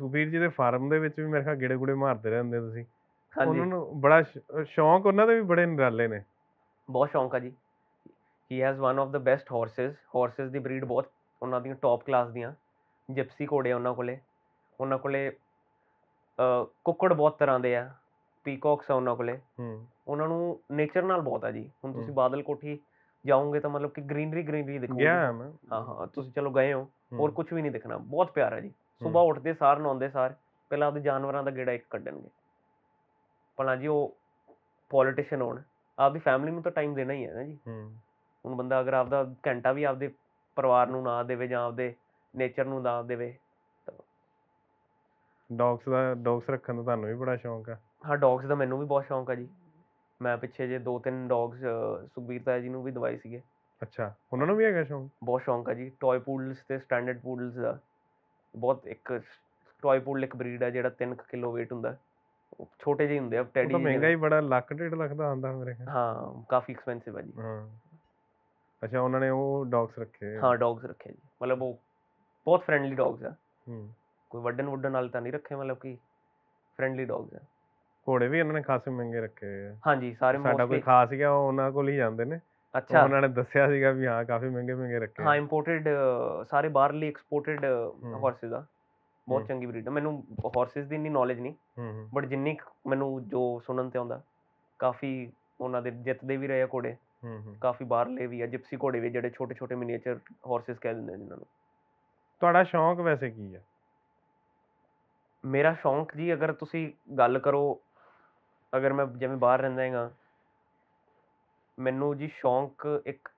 ਸੁਖਬੀਰ ਜੀ ਦੇ ਫਾਰਮ ਦੇ ਵਿੱਚ ਵੀ ਮੇਰੇ ਖਿਆਲ ਗੇੜੇ ਗੁੜੇ ਮਾਰਦੇ ਰਹਿੰਦੇ ਤੁਸੀਂ। ਹਾਂਜੀ। ਉਹਨਾਂ ਨੂੰ ਬੜਾ ਸ਼ੌਂਕ ਉਹਨਾਂ ਦੇ ਵੀ ਬੜੇ ਨਿਰਾਲੇ ਨੇ। ਬਹੁਤ ਸ਼ੌਂਕ ਆ ਜੀ। He has one of the best horses horses the breed ਬਹੁਤ ਉਹਨਾਂ ਦੀਆਂ ਟੌਪ ਕਲਾਸ ਦੀਆਂ। ਜਿਪਸੀ ਘੋੜੇ ਉਹਨਾਂ ਕੋਲੇ। ਉਹਨਾਂ ਕੋਲੇ ਕੁੱਕੜ ਬਹੁਤ ਤਰ੍ਹਾਂ ਦੇ ਆ। ਪੀਕੌਕਸ ਆ ਉਹਨਾਂ ਕੋਲੇ। ਹੂੰ। ਉਹਨਾਂ ਨੂੰ ਨੇਚਰ ਨਾਲ ਬਹੁਤ ਆ ਜੀ। ਹੁਣ ਤੁਸੀਂ। ਬਾਦਲ ਕੋਠੀ ਜਾਓਗੇ ਤਾਂ ਮਤਲਬ ਕਿ ਗ੍ਰੀਨਰੀ ਗ੍ਰੀਨਰੀ ਦਿਖੂਗੀ। ਹਾਂ ਹਾਂ ਹਾਂ ਤੁਸੀਂ ਚਲੋ ਗਏ ਹੋ। ਹੋਰ ਹੂੰ, ਕੁਝ ਵੀ ਨਹੀਂ ਦਿਖਣਾ। ਬਹੁਤ ਪਿਆਰਾ ਜੀ। ਹੂੰ। ਸਵੇਰ ਉੱਠਦੇ ਸਾਰ ਨਹਾਉਂਦੇ ਸਾਰ ਪਹਿਲਾਂ ਆਪਦੇ ਜਾਨਵਰਾਂ ਦਾ ਗੇੜਾ ਇੱਕ ਕੱਢਣਗੇ। ਭਲਾ ਜੀ ਉਹ ਪੋਲੀਟੀਸ਼ੀਅਨ ਹੋਣ ਆਪਦੀ ਫੈਮਿਲੀ ਨੂੰ ਤਾਂ ਟਾਈਮ ਦੇਣਾ ਹੀ ਹੈ ਨਾ ਜੀ। ਹੂੰ। ਹੁਣ ਬੰਦਾ ਅਗਰ ਆਪਦਾ ਘੰਟਾ ਵੀ ਆਪਦੇ ਪਰਿਵਾਰ ਨੂੰ ਨਾ ਦੇਵੇ ਜਾਂ ਆਪਦੇ ਨੇਚਰ ਨੂੰ ਨਾ ਦੇਵੇ ਡੌਗਸ ਦਾ ਡੌਗਸ ਰੱਖਣ ਦਾ ਤੁਹਾਨੂੰ ਵੀ ਬੜਾ ਸ਼ੌਂਕ ਆ। ਹਾਂ ਡੌਗਸ ਦਾ ਮੈਨੂੰ ਵੀ ਬਹੁਤ ਸ਼ੌਂਕ ਆ ਜੀ। ਮੈਂ ਪਿੱਛੇ ਜੇ ਦੋ ਤਿੰਨ ਡੌਗਸ ਸੁਖਬੀਰ ਤਾਇਆ ਜੀ ਨੂੰ ਵੀ ਦਵਾਈ ਸੀਗੇ। ਅੱਛਾ ਉਹਨਾਂ ਨੂੰ ਵੀ ਹੈਗਾ ਸ਼ੌਂਕ? ਬਹੁਤ ਸ਼ੌਂਕ ਆ ਜੀ। ਟੌਏ ਪੂਡਲਸ ਤੇ ਸਟੈਂਡਰਡ ਪੂਡਲਸ ਦਾ। ਬਹੁਤ ਇੱਕ ਟੌਏ ਪੂਡਲ ਇੱਕ ਬਰੀਡ ਆ ਜਿਹੜਾ 3 ਕਿਲੋ weight ਹੁੰਦਾ। ਉਹ ਛੋਟੇ ਜਿਹੇ ਹੁੰਦੇ ਆ ਉਹ ਟੈਡੀ ਤਾਂ ਮਹਿੰਗਾ ਹੀ ਬੜਾ ਲੱਖ ਡੇਢ ਲੱਖ ਦਾ ਆਉਂਦਾ ਮੇਰੇ ਖਿਆਲ। ਹਾਂ ਕਾਫੀ ਐਕਸਪੈਂਸਿਵ ਆ ਜੀ। ਹਾਂ। ਅੱਛਾ ਉਹਨਾਂ ਨੇ ਉਹ ਡੌਗਸ ਰੱਖੇ ਆ। ਹਾਂ ਡੌਗਸ ਰੱਖੇ ਜੀ। ਮਤਲਬ ਉਹ ਬਹੁਤ ਫ੍ਰੈਂਡਲੀ ਡੌਗਸ ਆ। ਹੂੰ। ਕੋਈ ਵੱਡਣ ਵੁੱਡਣ ਵਾਲੇ ਤਾਂ ਨਹੀਂ ਰੱਖੇ ਮਤਲਬ ਕਿ ਫ੍ਰੈਂਡਲੀ ਡੌਗਸ ਆ। ਘੋੜੇ ਵੀ ਉਹਨਾਂ ਨੇ ਖਾਸੇ ਮਹਿੰਗੇ ਰੱਖੇ ਹੋਏ ਆ। ਹਾਂਜੀ ਸਾਰੇ ਸਾਡਾ ਕੋਈ ਖਾਸ ਗਿਆ ਉਹ ਉਹਨਾਂ ਕੋਲ ਹੀ ਜਾਂਦੇ ਨੇ। ਅੱਛਾ। ਉਹਨਾਂ ਨੇ ਦੱਸਿਆ ਸੀਗਾ ਵੀ ਹਾਂ ਕਾਫੀ ਮਹਿੰਗੇ ਮਹਿੰਗੇ ਰੱਖੇ ਹਾਂ। ਇੰਪੋਰਟਡ ਸਾਰੇ ਬਾਹਰਲੀ ਐਕਸਪੋਰਟਡ ਹਾਰਸਸ ਆ। ਬਹੁਤ। ਚੰਗੀ ਬਰੀਡ ਆ। ਮੈਨੂੰ ਹਾਰਸਸ ਦੀ ਇੰਨੀ ਨੌਲੇਜ ਨਹੀਂ ਹੂੰ ਹੂੰ। ਬਟ ਜਿੰਨੀ ਮੈਨੂੰ ਜੋ ਸੁਣਨ ਤੇ ਆਉਂਦਾ ਕਾਫੀ ਉਹਨਾਂ ਦੇ ਜਿੱਤਦੇ ਵੀ ਰਹੇ ਆ ਘੋੜੇ। ਹੂੰ ਹੂੰ। ਕਾਫੀ ਬਾਹਰਲੇ ਵੀ ਆ ਜਿਪਸੀ ਘੋੜੇ ਵੀ ਜਿਹੜੇ ਛੋਟੇ ਛੋਟੇ ਮਿਨੀਏਚਰ ਹਾਰਸਸ ਕਹਿ ਦਿੰਦੇ ਆ ਜਿਨ੍ਹਾਂ ਨੂੰ। ਤੁਹਾਡਾ ਸ਼ੌਂਕ ਵੈਸੇ ਕੀ ਆ? ਮੇਰਾ ਸ਼ੌਂਕ ਜੀ ਅਗਰ ਤੁਸੀਂ ਗੱਲ ਕਰੋ ਅਗਰ ਮੈਂ ਜਿਵੇਂ ਬਾਹਰ ਰਹਿੰਦਾ ਹੈਗਾ ਮੈਨੂੰ ਜੀ ਸ਼ੌਂਕ ਇੱਕ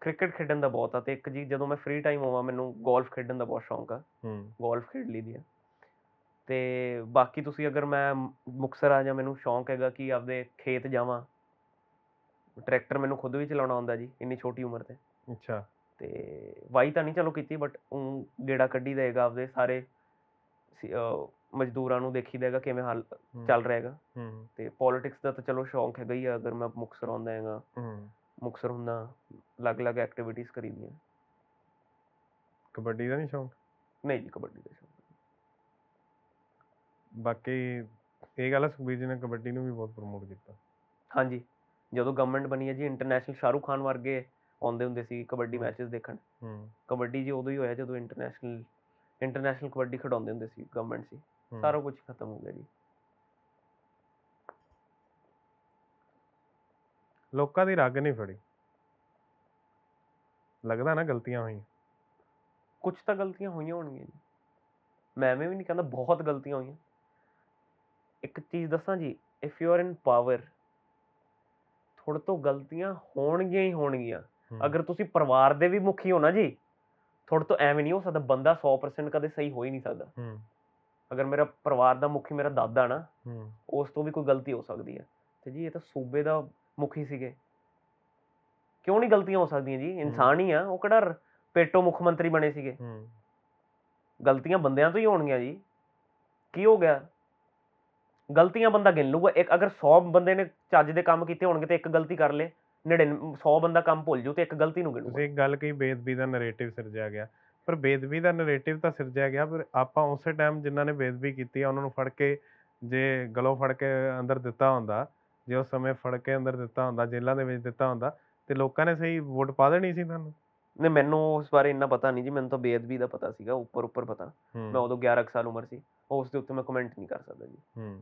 ਕ੍ਰਿਕਟ ਖੇਡਣ ਦਾ ਬਹੁਤ ਆ ਤੇ ਇੱਕ ਜੀ ਜਦੋਂ ਮੈਂ ਫ੍ਰੀ ਟਾਈਮ ਹੋਵਾਂ ਮੈਨੂੰ ਗੋਲਫ ਖੇਡਣ ਦਾ ਬਹੁਤ ਸ਼ੌਂਕ ਆ। ਹੂੰ। ਗੋਲਫ ਖੇਡ ਲਈਦੀ ਆ। ਤੇ ਬਾਕੀ ਤੁਸੀਂ ਅਗਰ ਮੈਂ ਮ- ਮੁਕਤਸਰ ਆ ਜਾਂ ਮੈਨੂੰ ਸ਼ੌਂਕ ਹੈਗਾ ਕਿ ਆਪਦੇ ਖੇਤ ਜਾਵਾਂ ਟਰੈਕਟਰ ਮੈਨੂੰ ਖੁਦ ਵੀ ਚਲਾਉਣਾ ਆਉਂਦਾ ਜੀ ਇੰਨੀ ਛੋਟੀ ਉਮਰ ਤੇ। ਅੱਛਾ। ਤੇ ਵਾਈ ਤਾਂ ਨਹੀਂ ਚਲੋ ਕੀਤੀ ਬਟ ਉਹ ਗੇੜਾ ਕੱਢੀ ਦਾ ਹੈਗਾ ਆਪਦੇ ਸਾਰੇ ਮਜ਼ਦੂਰਾਂ ਨੂੰ ਦੇਖੀਦਾ ਹੈਗਾ ਕਿਵੇਂ ਹਾਲ ਚੱਲ ਰਿਹਾ ਹੈਗਾ। ਹੂੰ। ਤੇ ਪੋਲਿਟਿਕਸ ਦਾ ਤਾਂ ਚਲੋ ਸ਼ੌਂਕ ਹੈਗਾ ਹੀ ਆ ਅਗਰ ਮੈਂ ਮੁਕਤਸਰ ਆਉਂਦਾ ਹੈਗਾ। ਹੂੰ। ਹੁੰਦਾ ਅਲੱਗ-ਅਲੱਗ ਐਕਟੀਵਿਟੀਜ਼ ਕਰੀਦੀਆਂ। ਕਬੱਡੀ ਦਾ ਨਹੀਂ ਸ਼ੌਂਕ? ਨਹੀਂ ਜੀ ਕਬੱਡੀ ਦਾ ਸ਼ੌਂਕ ਬਾਕੀ ਇਹ ਗੱਲ ਸੁਖਬੀਰ ਜੀ ਨੇ ਕਬੱਡੀ ਨੂੰ ਵੀ ਬਹੁਤ ਪ੍ਰਮੋਟ ਕੀਤਾ। ਹਾਂਜੀ। ਜਦੋਂ ਗਵਰਨਮੈਂਟ ਬਣੀ ਹੈ ਜੀ ਇੰਟਰਨੈਸ਼ਨਲ ਸ਼ਾਹਰੁਖ ਖਾਨ ਵਰਗੇ ਆਉਂਦੇ ਹੁੰਦੇ ਸੀ ਕਬੱਡੀ। ਮੈਚਸ ਦੇਖਣ। ਹੂੰ। ਕਬੱਡੀ ਜੀ ਉਦੋਂ ਹੀ ਹੋਇਆ ਜਦੋਂ ਇੰਟਰਨੈਸ਼ਨਲ ਇੰਟਰਨੈਸ਼ਨਲ ਕਬੱਡੀ ਖਿਡਾਉਂਦੇ ਹੁੰਦੇ ਸੀ ਗਵਰਨਮੈਂਟ ਸੀ। ਸਾਰਾ ਕੁਝ ਖਤਮ ਹੋ ਗਿਆ ਜੀ। ਲੋਕਾਂ ਦੀ ਰੱਗ ਨਹੀਂ ਫੜੀ। ਲੱਗਦਾ ਨਾ ਗਲਤੀਆਂ ਹੋਈਆਂ। ਕੁਝ ਤਾਂ ਗਲਤੀਆਂ ਹੋਈਆਂ ਹੋਣਗੀਆਂ ਜੀ। ਮੈਂ ਐਵੇਂ ਵੀ ਨਹੀਂ ਕਹਿੰਦਾ ਬਹੁਤ ਗਲਤੀਆਂ ਹੋਈਆਂ। ਇੱਕ ਚੀਜ਼ ਦੱਸਾਂ ਜੀ if you are in power ਥੋੜੇ ਤੋਂ ਗਲਤੀਆਂ ਹੋਣਗੀਆਂ ਹੀ ਹੋਣਗੀਆਂ। ਅਗਰ ਤੁਸੀਂ ਪਰਿਵਾਰ ਦੇ ਵੀ ਮੁਖੀ ਹੋ ਨਾ ਜੀ ਥੋੜੇ ਤੋਂ ਐਵੇਂ ਨਹੀਂ ਹੋ ਸਕਦਾ ਬੰਦਾ 100% ਕਦੇ ਸਹੀ ਹੋ ਹੀ ਨਹੀਂ ਸਕਦਾ। ਹੂੰ। ਅਗਰ ਮੇਰਾ ਪਰਿਵਾਰ ਦਾ ਮੁਖੀ ਮੇਰਾ ਦਾਦਾ ਨਾ ਉਸ ਤੋਂ ਵੀ ਕੋਈ ਗਲਤੀ ਹੋ ਸਕਦੀ ਹੈ। ਤੇ ਜੀ ਇਹ ਤਾਂ ਸੂਬੇ ਦਾ ਮੁਖੀ ਸੀਗੇ। ਕਿਉਂ ਨਹੀਂ ਗਲਤੀਆਂ ਹੋ ਸਕਦੀਆਂ ਜੀ? ਇਨਸਾਨ ਹੀ। ਆ ਉਹ ਕਿਹੜਾ ਪੇਟੋ ਮੁੱਖ ਮੰਤਰੀ ਬਣੇ ਸੀਗੇ। ਗਲਤੀਆਂ ਬੰਦਿਆਂ ਤੋਂ ਹੀ ਹੋਣਗੀਆਂ ਜੀ। ਕੀ ਹੋ ਗਿਆ? ਗਲਤੀਆਂ ਬੰਦਾ ਗਿਣ ਲੂਗਾ ਇੱਕ ਅਗਰ 100 ਬੰਦੇ ਨੇ ਚੱਜ ਦੇ ਕੰਮ ਕੀਤੇ ਹੋਣਗੇ ਤੇ ਇੱਕ ਗਲਤੀ ਕਰ ਲੇ। 99 100 ਬੰਦਾ ਕੰਮ ਭੁੱਲ ਜੂ ਤੇ ਇੱਕ ਗਲਤੀ ਨੂੰ ਗਿਣੂਗਾ। ਤੁਸੀਂ ਇੱਕ ਗੱਲ ਕਹੀ ਬੇਦਬੀ ਦਾ ਨੈਰੇਟਿਵ ਸਿਰਜਿਆ ਗਿਆ। ਪਰ ਬੇਦਬੀ ਦਾ ਨੈਰੇਟਿਵ ਤਾਂ ਸਿਰਜਿਆ ਗਿਆ ਪਰ ਆਪਾਂ ਉਸੇ ਟਾਈਮ ਜਿਨ੍ਹਾਂ ਨੇ ਬੇਦਬੀ ਕੀਤੀ ਆ ਉਹਨਾਂ ਨੂੰ ਫੜ ਕੇ ਜੇ ਗਲੋਂ ਫੜ ਕੇ ਅੰਦਰ ਦਿੱਤਾ ਹੁੰਦਾ ਜੇ ਉਸ ਸਮੇਂ ਫੜ ਕੇ ਅੰਦਰ ਦਿੱਤਾ ਹੁੰਦਾ ਜੇਲ੍ਹਾਂ ਦੇ ਵਿੱਚ ਦਿੱਤਾ ਹੁੰਦਾ ਤੇ ਲੋਕਾਂ ਨੇ ਸਹੀ ਵੋਟ ਪਾ ਦੇਣੀ ਸੀ ਤੁਹਾਨੂੰ? ਨਹੀਂ ਮੈਨੂੰ ਉਸ ਬਾਰੇ ਇੰਨਾ ਪਤਾ ਨਹੀਂ ਜੀ ਮੈਨੂੰ ਤਾਂ ਬੇਅਦਬੀ ਦਾ ਪਤਾ ਸੀਗਾ ਉੱਪਰ ਉੱਪਰ ਪਤਾ। ਮੈਂ ਉਦੋਂ 11 ਕੁ ਸਾਲ ਉਮਰ ਸੀ ਉਸ ਦੇ ਉੱਤੇ ਮੈਂ ਕਮੈਂਟ ਨਹੀਂ ਕਰ ਸਕਦਾ ਜੀ। ਹੂੰ।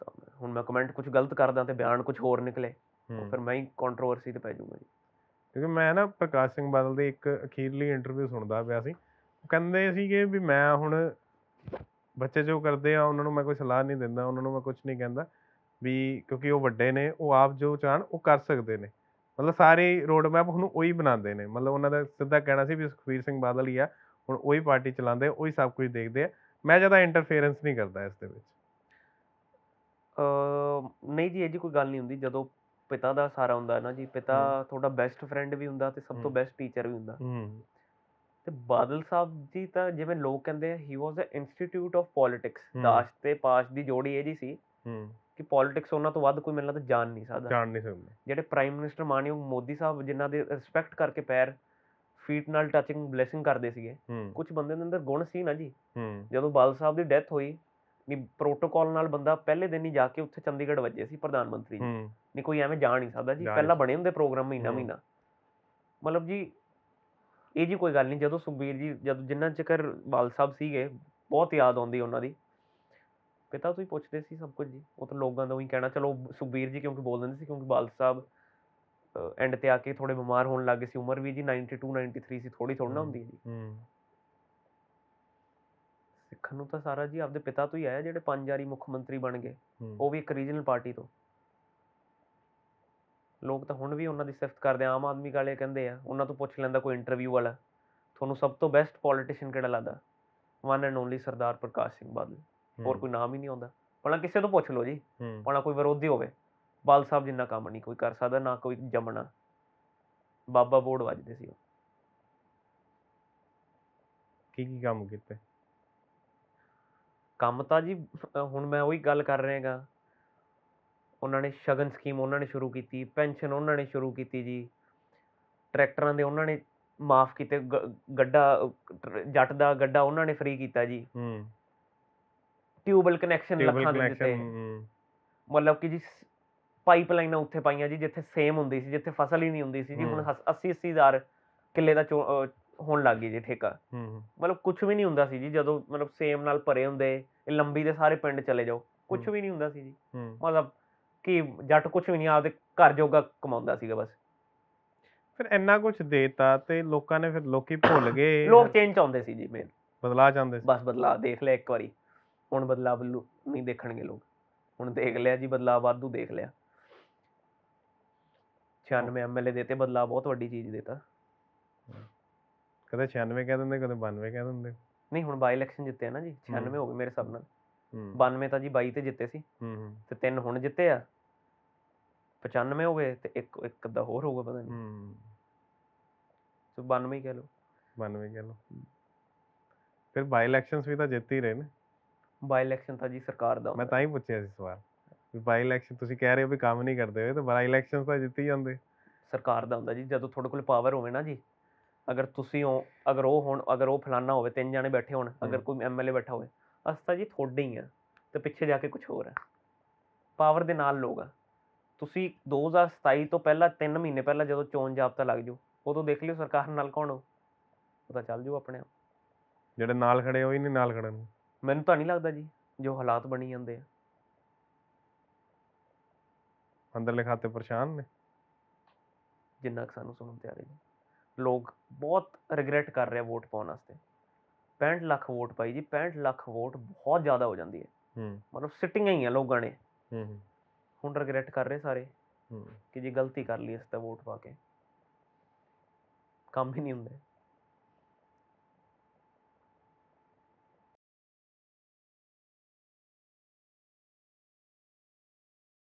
ਤਾਂ ਹੁਣ ਮੈਂ ਕਮੈਂਟ ਕੁਝ ਗਲਤ ਕਰਦਾ ਤੇ ਬਿਆਨ ਕੁਝ ਹੋਰ ਨਿਕਲੇ ਫਿਰ ਮੈਂ ਹੀ ਕੰਟਰੋਵਰਸੀ ਤੇ ਪੈ ਜਾਊਂਗਾ ਜੀ। ਕਿਉਂਕਿ ਮੈਂ ਨਾ ਪ੍ਰਕਾਸ਼ ਸਿੰਘ ਬਾਦਲ ਦੀ ਇੱਕ ਅਖੀਰਲੀ ਇੰਟਰਵਿਊ ਸੁਣਦਾ ਪਿਆ ਸੀ। ਉਹ ਕਹਿੰਦੇ ਸੀਗੇ ਵੀ ਮੈਂ ਹੁਣ ਬੱਚੇ ਜੋ ਕਰਦੇ ਆ, ਉਹਨਾਂ ਨੂੰ ਮੈਂ ਕੋਈ ਸਲਾਹ ਨਹੀਂ ਦਿੰਦਾ, ਉਹਨਾਂ ਨੂੰ ਮੈਂ ਕੁਝ ਨਹੀਂ ਕਹਿੰਦਾ। ਵੀ ਕਿਉਂਕਿ ਉਹ ਵੱਡੇ ਨੇ, ਉਹ ਆਪ ਜੋ ਚਾਹਣ, ਉਹ ਕਰ ਸਕਦੇ ਨੇ। ਮਤਲਬ ਸਾਰੇ ਰੋਡ ਮੈਪ ਹੁਣ ਉਹੀ ਬਣਾਉਂਦੇ ਨੇ। ਮਤਲਬ ਉਹਨਾਂ ਦਾ ਸਿੱਧਾ ਕਹਿਣਾ ਸੀ ਵੀ ਸੁਖਬੀਰ ਸਿੰਘ ਬਾਦਲ ਹੀ ਆ, ਹੁਣ ਉਹੀ ਪਾਰਟੀ ਚਲਾਉਂਦੇ ਉਹੀ ਸਭ ਕੁਝ ਦੇਖਦੇ ਆ। ਮੈਂ ਜ਼ਿਆਦਾ ਇੰਟਰਫੇਰੈਂਸ ਨਹੀਂ ਕਰਦਾ ਇਸ ਦੇ ਵਿੱਚ। ਨਹੀਂ ਜੀ, ਇਹ ਜੀ ਕੋਈ ਗੱਲ ਨਹੀਂ ਹੁੰਦੀ। ਜਦੋਂ ਪਿਤਾ ਦਾ ਸਹਾਰਾ ਹੁੰਦਾ ਨਾ ਜੀ ਪਿਤਾ ਤੁਹਾਡਾ ਬੈਸਟ ਫਰੈਂਡ ਵੀ ਹੁੰਦਾ ਤੇ ਸਭ ਤੋਂ। ਬੈਸਟ ਟੀਚਰ ਵੀ ਹੁੰਦਾ। ਹੂੰ। ਤੇ ਬਾਦਲ ਸਾਹਿਬ ਜੀ ਤਾਂ ਜਿਵੇਂ ਲੋਕ ਕਹਿੰਦੇ ਆ he was a institute of politics. ਦਾਸ਼ ਤੇ ਪਾਸ਼ ਦੀ ਜੋੜੀ ਇਹ ਜੀ ਸੀ ਹੂੰ। ਕਿ ਪੋਲਿਟਿਕਸ ਉਹਨਾਂ ਤੋਂ ਵੱਧ ਕੋਈ ਮੈਨੂੰ ਲੱਗਦਾ ਜਾਣ ਨਹੀਂ ਸਕਦਾ। ਜਾਣ ਨਹੀਂ ਸਕਦੇ। ਜਿਹੜੇ ਪ੍ਰਾਈਮ ਮਿਨਿਸਟਰ ਮਾਨਯੋਗ ਮੋਦੀ ਸਾਹਿਬ ਜਿਨ੍ਹਾਂ ਦੇ ਰਿਸਪੈਕਟ ਕਰਕੇ ਪੈਰ ਫੀਟ ਨਾਲ ਟੱਚਿੰਗ ਬਲੇਸਿੰਗ ਕਰਦੇ ਸੀਗੇ ਕੁਝ ਬੰਦੇ ਦੇ ਅੰਦਰ ਗੁਣ ਸੀ ਨਾ ਜੀ। ਜਦੋਂ ਬਾਲ ਸਾਹਿਬ ਦੀ ਡੈਥ ਹੋਈ ਨਹੀਂ ਪ੍ਰੋਟੋਕਾਲ ਨਾਲ ਬੰਦਾ ਪਹਿਲੇ ਦਿਨ ਹੀ ਜਾ ਕੇ ਉੱਥੇ ਚੰਡੀਗੜ੍ਹ ਵੱਜੇ ਸੀ ਪ੍ਰਧਾਨ ਮੰਤਰੀ ਜੀ। ਨਹੀਂ ਕੋਈ ਐਵੇਂ ਜਾ ਨਹੀਂ ਸਕਦਾ ਜੀ। ਪਹਿਲਾਂ ਬਣੇ ਹੁੰਦੇ ਪ੍ਰੋਗਰਾਮ ਮਹੀਨਾ। ਮਹੀਨਾ। ਮਤਲਬ ਜੀ ਇਹ ਜੀ ਕੋਈ ਗੱਲ ਨਹੀਂ। ਜਦੋਂ ਸੁਖਬੀਰ ਜੀ ਜਦੋਂ ਜਿੰਨਾ ਚਿਰ ਬਾਲ ਸਾਹਿਬ ਸੀਗੇ ਬਹੁਤ ਯਾਦ ਆਉਂਦੀ ਉਹਨਾਂ ਦੀ। ਪਿਤਾ ਤੋਂ ਹੀ ਪੁੱਛਦੇ ਸੀ ਸਭ ਕੁਝ ਜੀ। ਉਹ ਤਾਂ ਲੋਕਾਂ ਦਾ ਉਹੀ ਕਹਿਣਾ ਚਲੋ ਸੁਖਬੀਰ ਜੀ ਕਿਉਂਕਿ ਬੋਲ ਦਿੰਦੇ ਸੀ ਕਿਉਂਕਿ ਬਾਲ ਸਾਹਿਬ ਐਂਡ ਤੇ ਆ ਕੇ ਥੋੜੇ ਬਿਮਾਰ ਹੋਣ ਲੱਗੇ ਸੀ। ਉਮਰ ਵੀ ਜੀ 92 93 ਸੀ ਥੋੜੀ ਥੋੜੀ ਨਾ। ਹੁੰਦੀ ਹੂੰ। ਸਿੱਖਣ ਨੂੰ ਤਾਂ ਸਾਰਾ ਜੀ ਆਪਦੇ ਪਿਤਾ ਤੋਂ ਹੀ ਆਇਆ ਜਿਹੜੇ ਪੰਜ ਵਾਰੀ ਮੁੱਖ ਮੰਤਰੀ ਬਣ ਗਏ। ਉਹ ਵੀ ਇੱਕ ਰੀਜਨਲ ਪਾਰਟੀ ਤੋਂ। ਲੋਕ ਤਾਂ ਹੁਣ ਵੀ ਉਹਨਾਂ ਦੀ ਸਿਫਤ ਕਰਦੇ ਆ ਆਮ ਆਦਮੀ ਵਾਲੇ ਕਹਿੰਦੇ ਆ ਉਹਨਾਂ ਤੋਂ ਪੁੱਛ ਲੈਂਦਾ ਕੋਈ ਇੰਟਰਵਿਊ ਵਾਲਾ। ਤੁਹਾਨੂੰ ਸਭ ਤੋਂ ਬੈਸਟ ਪੋਲੀਟੀਸ਼ੀਅਨ ਕਿਹੜਾ ਲੱਗਦਾ? One and only Sardar Parkash Singh Badal. ਹੋਰ ਕੋਈ ਨਾਮ ਹੀ ਨਹੀਂ ਆਉਂਦਾ। ਭਲਾ ਕਿਸੇ ਤੋਂ ਪੁੱਛ ਲਓ ਜੀ। ਭਲਾ ਕੋਈ ਵਿਰੋਧੀ ਹੋਵੇ। ਬਾਲ ਸਾਹਿਬ ਜਿੰਨਾ ਕੰਮ ਨਹੀਂ ਕੋਈ ਕਰ ਸਕਦਾ ਨਾ ਕੋਈ ਜੰਮਣਾ। ਬਾਬਾ ਬੋੜ ਵੱਜਦੇ ਸੀ ਉਹ। ਕੀ ਕੀ ਕੰਮ ਕੀਤੇ? ਕੰਮ ਤਾਂ ਜੀ ਹੁਣ ਮੈਂ ਉਹੀ ਗੱਲ ਕਰ ਰਿਹਾਗਾ। ਉਹਨਾਂ ਨੇ ਸ਼ਗਨ ਸਕੀਮ ਉਹਨਾਂ ਨੇ ਸ਼ੁਰੂ ਕੀਤੀ ਪੈਨਸ਼ਨ ਉਹਨਾਂ ਨੇ ਸ਼ੁਰੂ ਕੀਤੀ ਜੀ। ਟਰੈਕਟਰਾਂ ਦੇ ਉਹਨਾਂ ਨੇ ਮਾਫ ਕੀਤੇ ਗ- ਗੱਡਾ ਜੱਟ ਦਾ ਗੱਡਾ ਉਹਨਾਂ ਨੇ ਫ੍ਰੀ ਕੀਤਾ ਜੀ। ਹੂੰ। ਟਿਊਬਲ ਕਨੈਕਸ਼ਨ ਲੱਖਾਂ ਦੇ ਦਿੱਤੇ। ਮਤਲਬ ਕਿ ਜੀ ਪਾਈਪਲਾਈਨਾਂ ਉੱਥੇ ਪਾਈਆਂ ਜੀ ਜਿੱਥੇ ਸੇਮ ਹੁੰਦੀ ਸੀ ਜਿੱਥੇ ਫਸਲ ਹੀ ਨਹੀਂ ਹੁੰਦੀ ਸੀ ਜੀ। ਹੁਣ। 80 80 ਹਜ਼ਾਰ ਕਿੱਲੇ ਦਾ ਚੋ- ਹੋਣ ਲੱਗ ਗਈ ਜੀ ਠੇਕਾ ਮਤਲਬ ਕੁਝ ਵੀ ਨਹੀਂ ਹੁੰਦਾ ਸੀ ਜੀ ਜਦੋਂ ਮਤਲਬ ਸੇਮ ਨਾਲ ਭਰੇ ਹੁੰਦੇ ਇਹ ਲੰਬੀ ਦੇ ਸਾਰੇ ਪਿੰਡ ਚਲੇ ਜਾਓ ਕੁਝ। ਵੀ ਨਹੀਂ ਹੁੰਦਾ ਸੀ ਜੀ। ਮਤਲਬ ਕਿ ਜੱਟ ਕੁਝ ਵੀ ਨਹੀਂ ਆਪਦੇ ਘਰ ਜੋਗਾ ਕਮਾਉਂਦਾ ਸੀਗਾ ਬਸ। ਫਿਰ ਇੰਨਾ ਕੁਝ ਦੇਤਾ ਤੇ ਲੋਕਾਂ ਨੇ ਫਿਰ ਲੋਕੀ ਭੁੱਲ ਗਏ। ਲੋਕ ਚੇਂਜ ਚਾਹੁੰਦੇ ਸੀ ਜੀ ਮੇਨ ਬਦਲਾ ਚਾਹੁੰਦੇ ਸੀ। ਬਸ ਬਦਲਾਅ ਦੇਖ ਲਿਆ ਇੱਕ ਵਾਰੀ। ਹੁਣ ਬਦਲਾਅ ਵੱਲੋਂ ਨਹੀਂ ਦੇਖਣਗੇ ਲੋਕ। ਹੁਣ ਦੇਖ ਲਿਆ ਜੀ ਬਦਲਾਅ ਵਾਧੂ ਦੇਖ ਲਿਆ। 96 ਐਮਐਲਏ ਦੇਤੇ ਬਦਲਾਅ ਬਹੁਤ ਵੱਡੀ ਚੀਜ਼ ਦੇਤਾ। ਕਦੇ 96 ਕਹਿ ਦਿੰਦੇ ਕਦੇ 92 ਕਹਿ ਦਿੰਦੇ। ਨਹੀਂ ਹੁਣ ਬਾਈ ਇਲੈਕਸ਼ਨ ਜਿੱਤੇ ਆ ਨਾ ਜੀ 96 ਹੂੰ। ਗਏ ਮੇਰੇ ਹਿਸਾਬ ਨਾਲ। ਹੂੰ। 92 ਤਾਂ ਜੀ 22 ਤੇ ਜਿੱਤੇ ਸੀ। ਹੂੰ ਹੂੰ, ਤੇ ਤਿੰਨ ਹੁਣ ਜਿੱਤੇ ਆ। 95 ਹੋ ਗਏ ਤੇ ਇੱਕ ਇੱਕ ਅੱਧਾ ਹੋਰ ਹੋਊਗਾ ਪਤਾ ਨਹੀਂ। ਹੂੰ। ਸੋ 92 ਹੀ ਕਹਿ ਲਓ। 92 ਕਹਿ ਲਓ। ਫਿਰ ਬਾਈ ਇਲੈਕਸ਼ਨਸ ਵੀ ਤਾਂ ਜਿੱਤ ਹੀ ਰਹੇ ਨੇ। ਬਾਈ ਇਲੈਕਸ਼ਨ ਤਾਂ ਜੀ ਸਰਕਾਰ ਦਾ ਮੈਂ ਤਾਂ ਹੀ ਪੁੱਛਿਆ ਸੀ ਸਵਾਲ ਵੀ ਬਾਈ ਇਲੈਕਸ਼ਨ ਤੁਸੀਂ ਕਹਿ ਰਹੇ ਹੋ ਵੀ ਕੰਮ ਨਹੀਂ ਕਰਦੇ ਹੋਏ ਤਾਂ ਬਾਈ ਇਲੈਕਸ਼ਨਸ ਤਾਂ ਜਿੱਤ ਹੀ ਜਾਂਦੇ। ਸਰਕਾਰ ਦਾ ਹੁੰਦਾ ਜੀ ਜਦੋਂ ਤੁਹਾਡੇ ਕੋਲ ਪਾਵਰ ਹੋਵੇ ਨਾ ਜੀ ਅਗਰ ਤੁਸੀਂ ਹੋ ਅਗਰ ਉਹ ਹੋਣ ਅਗਰ ਉਹ ਫਲਾਨਾ ਹੋਵੇ ਤਿੰਨ ਜਾਣੇ ਬੈਠੇ ਹੋਣ ਅਗਰ। ਕੋਈ ਐਮਐਲਏ ਬੈਠਾ ਹੋਵੇ ਅਸਤਾ ਜੀ ਤੁਹਾਡੇ ਹੀ ਆ ਤੇ ਪਿੱਛੇ ਜਾ ਕੇ ਕੁਝ ਹੋਰ ਹੈ ਪਾਵਰ ਦੇ ਨਾਲ ਲੋਕ ਆ। ਤੁਸੀਂ 2027 ਤੋਂ ਪਹਿਲਾਂ 3 ਮਹੀਨੇ ਪਹਿਲਾਂ ਜਦੋਂ ਚੋਣ ਜਾਬਤਾ ਲੱਗ ਜੂ ਉਦੋਂ ਦੇਖ ਲਿਓ ਸਰਕਾਰ ਨਾਲ ਕੌਣ ਹੋ ਪਤਾ ਚੱਲ ਜੂ ਆਪਣੇ ਆਪ। ਜਿਹੜੇ ਨਾਲ ਖੜੇ ਹੀ ਨਹੀਂ ਨਾਲ ਖੜਨ। ਮੈਨੂੰ ਤਾਂ ਨਹੀਂ ਲੱਗਦਾ ਜੀ ਜੋ ਹਾਲਾਤ ਬਣੀ ਜਾਂਦੇ ਆ। ਅੰਦਰਲੇ ਖਾਤੇ ਪਰੇਸ਼ਾਨ ਨੇ? ਜਿੰਨਾ ਕੁ ਸਾਨੂੰ ਸੁਣਨ ਤੇ ਆ ਰਿਹਾ ਲੋਕ ਬਹੁਤ ਰਿਗਰੈਟ ਕਰ ਰਹੇ ਆ ਵੋਟ ਪਾਉਣ ਵਾਸਤੇ। 65 ਲੱਖ ਵੋਟ ਪਾਈ ਜੀ 65 ਲੱਖ ਵੋਟ ਬਹੁਤ ਜ਼ਿਆਦਾ ਹੋ ਜਾਂਦੀ ਹੈ। ਹੂੰ। ਮਤਲਬ ਸਿਟਿੰਗਾਂ ਹੀ ਆ ਲੋਕਾਂ ਨੇ। ਹੂੰ ਹੂੰ, ਹੁਣ ਰਿਗਰੈਟ ਕਰ ਰਹੇ ਸਾਰੇ ਹੂੰ। ਕਿ ਜੀ ਗਲਤੀ ਕਰ ਲਈ ਇਸ ਤਾਂ ਵੋਟ ਪਾ ਕੇ। ਕੰਮ ਹੀ ਨਹੀਂ ਹੁੰਦੇ।